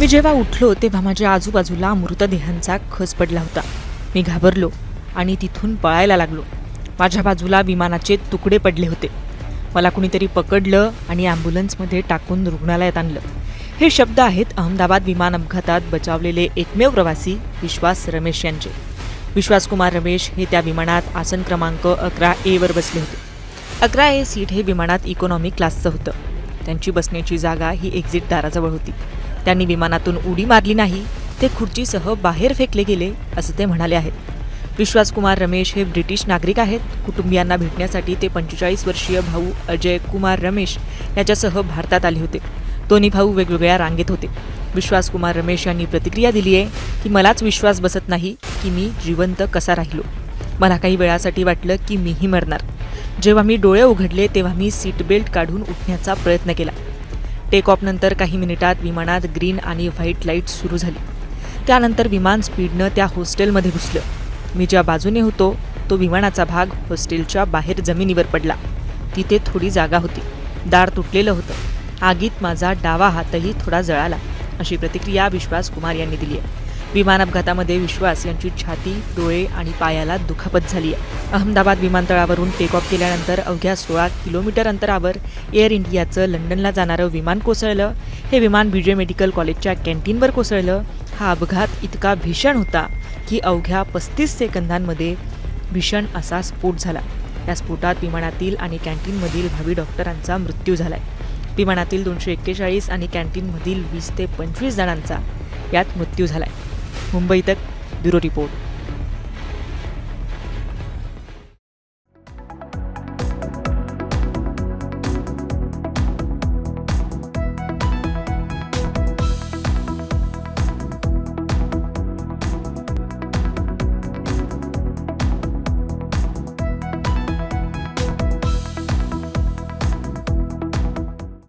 मी जेव्हा उठलो तेव्हा माझ्या आजूबाजूला मृतदेहांचा खस पडला होता. मी घाबरलो आणि तिथून पळायला लागलो. माझ्या बाजूला विमानाचे तुकडे पडले होते. मला कुणीतरी पकडलं आणि ॲम्ब्युलन्समध्ये टाकून रुग्णालयात आणलं. हे शब्द आहेत अहमदाबाद विमान अपघातात बचावलेले एकमेव प्रवासी विश्वास रमेश यांचे. विश्वासकुमार रमेश हे त्या विमानात आसन क्रमांक अकरा एवर बसले होते. अकरा ए सीट हे विमानात इकॉनॉमी क्लासचं होतं. त्यांची बसण्याची जागा ही एक्झिट दाराजवळ होती. त्यांनी विमानातून उडी मारली नाही ते खुर्चीसह बाहेर फेकले गेले असं ते म्हणाले आहेत. विश्वासकुमार रमेश हे ब्रिटिश नागरिक आहेत. कुटुंबियांना भेटण्यासाठी ते पंचेचाळीस वर्षीय भाऊ अजय कुमार रमेश याच्यासह भारतात आले होते. दोन्ही भाऊ वेगवेगळ्या रांगेत होते. विश्वासकुमार रमेश यांनी प्रतिक्रिया दिली आहे की मलाच विश्वास बसत नाही की मी जिवंत कसा राहिलो. मला काही वेळासाठी वाटलं की मीही मरणार. जेव्हा मी डोळे उघडले तेव्हा मी सीट बेल्ट काढून उठण्याचा प्रयत्न केला. टेक ऑफनंतर काही मिनिटात विमानात ग्रीन आणि व्हाईट लाइट सुरू झाली. त्यानंतर विमान स्पीडनं त्या हॉस्टेलमध्ये घुसलं. मी ज्या बाजूने होतो तो विमानाचा भाग हॉस्टेलच्या बाहेर जमिनीवर पडला. तिथे थोडी जागा होती. दार तुटलेलं होतं. आगीत माझा डावा हातही थोडा जळाला अशी प्रतिक्रिया विश्वास कुमार यांनी दिली आहे. विमान अपघातामध्ये विश्वास यांची छाती डोळे आणि पायाला दुखापत झाली आहे. अहमदाबाद विमानतळावरून टेक ऑफ केल्यानंतर अवघ्या सोळा किलोमीटर अंतरावर एअर इंडियाचं लंडनला जाणारं विमान कोसळलं. हे विमान बीजे मेडिकल कॉलेजच्या कॅन्टीनवर कोसळलं. हा अपघात इतका भीषण होता की अवघ्या पस्तीस सेकंदांमध्ये भीषण असा स्फोट झाला. या स्फोटात विमानातील आणि कॅन्टीनमधील भावी डॉक्टरांचा मृत्यू झालाय. विमानातील दोनशे एक्केचाळीस आणि कॅन्टीनमधील वीस ते पंचवीस जणांचा यात मृत्यू झाला आहे मुंबई तक ब्यूरो रिपोर्ट.